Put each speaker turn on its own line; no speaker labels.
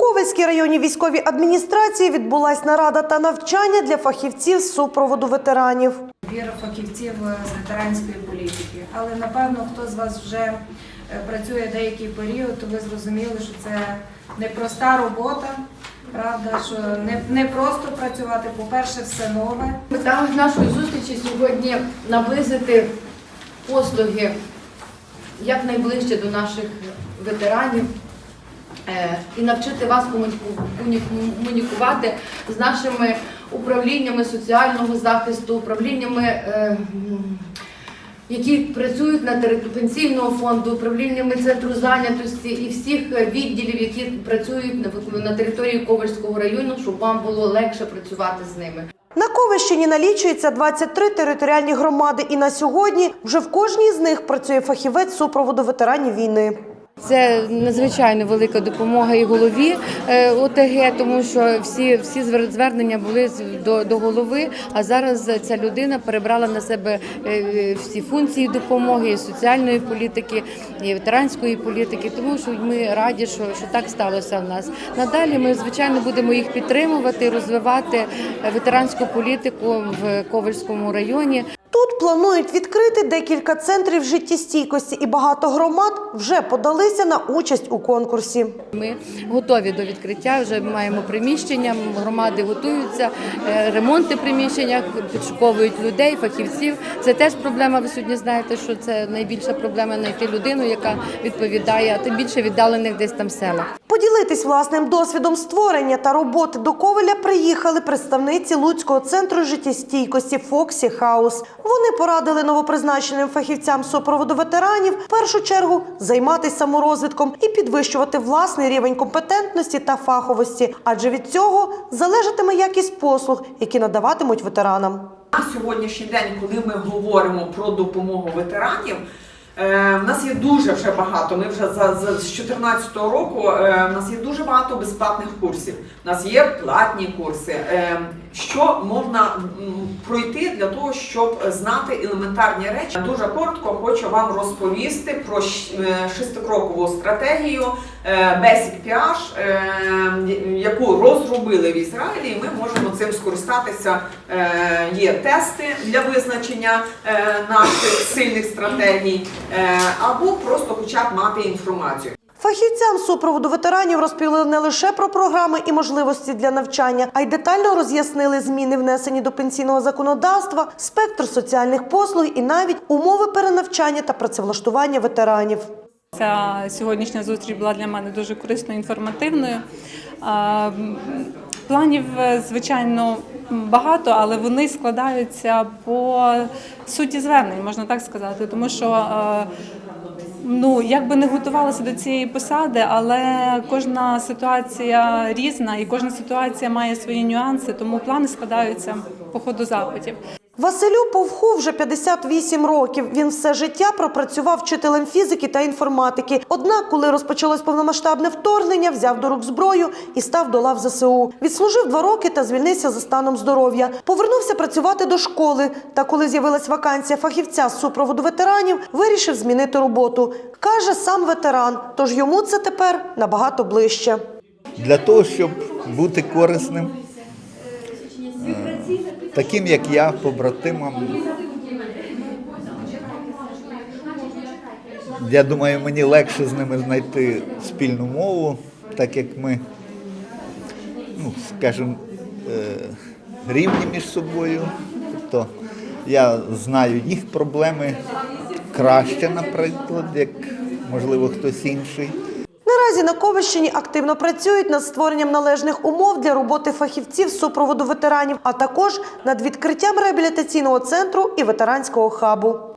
Ковельській районній військовій адміністрації відбулась нарада та навчання для фахівців з супроводу ветеранів.
Віра фахівців з ветеранської політики. Але напевно, хто з вас вже е, працює деякий період, то ви зрозуміли, що це непроста робота. Правда, що не, не просто працювати, по-перше, все нове.
Мета нашої зустрічі сьогодні наблизити послуги якнайближче до наших ветеранів е, і навчити вас комуніку- комуніку- комунікувати з нашими управліннями соціального захисту, управліннями. е, Які працюють на території пенсійного фонду, управліннями центру зайнятості і всіх е, відділів, які працюють на території Ковальського району, щоб вам було легше працювати з ними.
На Ковищині налічується 23 територіальні громади, і на сьогодні вже в кожній з них працює фахівець супроводу ветеранів війни.
Це надзвичайно велика допомога і голові е, ОТГ, тому що всі, всі звернення були до, до голови. А зараз ця людина перебрала на себе е, всі функції допомоги і соціальної політики, і ветеранської політики. Тому що ми раді, що, що так сталося в нас. Надалі ми звичайно будемо їх підтримувати, розвивати е, ветеранську політику в Ковальському районі.
Тут планують відкрити декілька центрів життєстійкості, і багато громад вже подалися на участь у конкурсі.
Ми готові до відкриття. Вже маємо приміщення. Громади готуються, е, ремонти в приміщеннях, підшуковують людей, фахівців. Це теж проблема. Ви сьогодні знаєте, що це найбільша проблема знайти людину, яка відповідає, а тим більше віддалених десь там селах.
Поділитись власним досвідом створення та роботи до Ковеля приїхали представниці Луцького центру життєстійкості Фоксі Хаус. Вони порадили новопризначеним фахівцям супроводу ветеранів в першу чергу займатися саморозвитком і підвищувати власний рівень компетентності та фаховості, адже від цього залежатиме якість послуг, які надаватимуть ветеранам.
На сьогоднішній день, коли ми говоримо про допомогу ветеранів, в нас є дуже вже багато. Ми вже за, за з 2014 року е, в нас є дуже багато безплатних курсів. У нас є платні курси. Що можна пройти для того, щоб знати елементарні речі? Дуже коротко хочу вам розповісти про е, шестикрокову стратегію е, Basic PH, е, яку розробили в Ізраїлі, і ми можемо цим скористатися. Є тести для визначення наших сильних стратегій, або просто хоча б мати інформацію.
Фахівцям супроводу ветеранів розповіли не лише про програми і можливості для навчання, а й детально роз'яснили зміни, внесені до пенсійного законодавства, спектр соціальних послуг і навіть умови перенавчання та працевлаштування ветеранів.
Ця сьогоднішня зустріч була для мене дуже корисною інформативною. Планів, звичайно, багато, але вони складаються по суті звернень, можна так сказати. Тому що ну, як би не готувалася до цієї посади, але кожна ситуація різна і кожна ситуація має свої нюанси, тому плани складаються по ходу запитів.
Василю Повху вже 58 років. Він все життя пропрацював вчителем фізики та інформатики. Однак, коли розпочалось повномасштабне вторгнення, взяв до рук зброю і став до лав ЗСУ. Відслужив два роки та звільнився за станом здоров'я. Повернувся працювати до школи. Та коли з'явилась вакансія фахівця з супроводу ветеранів, вирішив змінити роботу. Каже сам ветеран, тож йому це тепер набагато ближче.
для того, щоб бути корисним, таким як я, побратимам. Я думаю, мені легше з ними знайти спільну мову, так як ми, ну, скажімо, е, рівні між собою. Тобто я знаю їх проблеми краще, наприклад, як можливо хтось інший.
Наразі на Ковищині активно працюють над створенням належних умов для роботи фахівців супроводу ветеранів, а також над відкриттям реабілітаційного центру і ветеранського хабу.